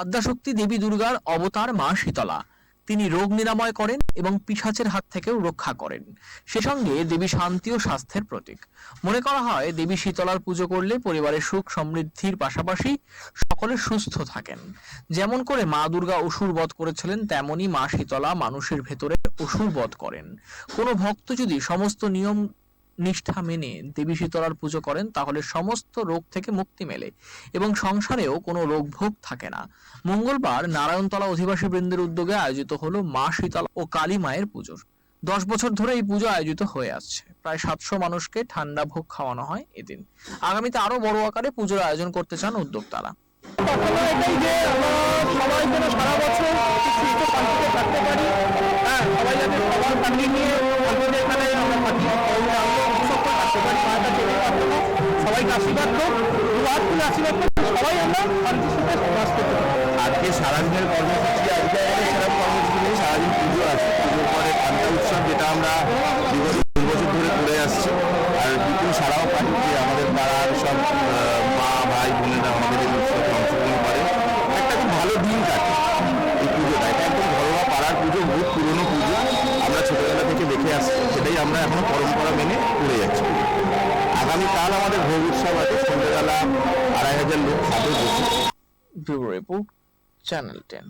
আদ্যাশক্তি দেবী দুর্গার অবতার মা শীতলা। তিনি রোগ নিরাময় করেন এবং পিশাচের হাত থেকেও রক্ষা করেন। সে সঙ্গে দেবী শান্তি ও স্বাস্থ্যের প্রতীক। মনে করা হয়, দেবী শীতলার পুজো করলে পরিবারের সুখ সমৃদ্ধির পাশাপাশি সকলে সুস্থ থাকেন। যেমন করে মা দুর্গা অসুর বধ করেছিলেন, তেমনি মা শীতলা মানুষের ভেতরে অসুর বধ করেন। কোনো ভক্ত যদি সমস্ত নিয়ম নিষ্ঠা মেনে দেবী শীতলার পুজো করেন, তাহলে সমস্ত রোগ থেকে মুক্তি মেলে এবং সংসারেও কোনো রোগ ভোগ থাকে না। মঙ্গলবার নারায়ণতলা অধিবাসী বৃন্দের উদ্যোগে আয়োজিত হলো মা শীতলা ও কালী মায়ের পুজোর। দশ বছর ধরে এই পুজো আয়োজিত হয়ে আসছে। প্রায় সাতশো মানুষকে ঠান্ডা ভোগ খাওয়ানো হয় এদিন। আগামীতে আরও বড় আকারে পুজোর আয়োজন করতে চান উদ্যোক্তারা। হ্যাঁ সবাই যাতে সবার ফ্যামিলি নিয়ে এখানে আমরা থাকি আজকে সারাদিনের সারাদিন পুজো আছে। পুজোর পরে উৎসব যেটা আমরা দু বছর ধরে করে আসছি। আর বিপুল সারাও পাই যে আমাদের পাড়ার সব মা, ভাই, বোনেরা আমাদের একটা ভালো দিন এই পুজোটা। ঘরোয়া পাড়ার পুজো, বহুত পুরনো পুজো। আমরা ছোটবেলা থেকে দেখে আসছি। সেটাই আমরা এখনও পরম্পরা মেনে আগামীকাল আমাদের ভোগ উৎসব আছে সন্ধ্যেবেলা আড়াই হাজার লোক খাবে ব্যুরো রিপোর্ট চ্যানেল টেন।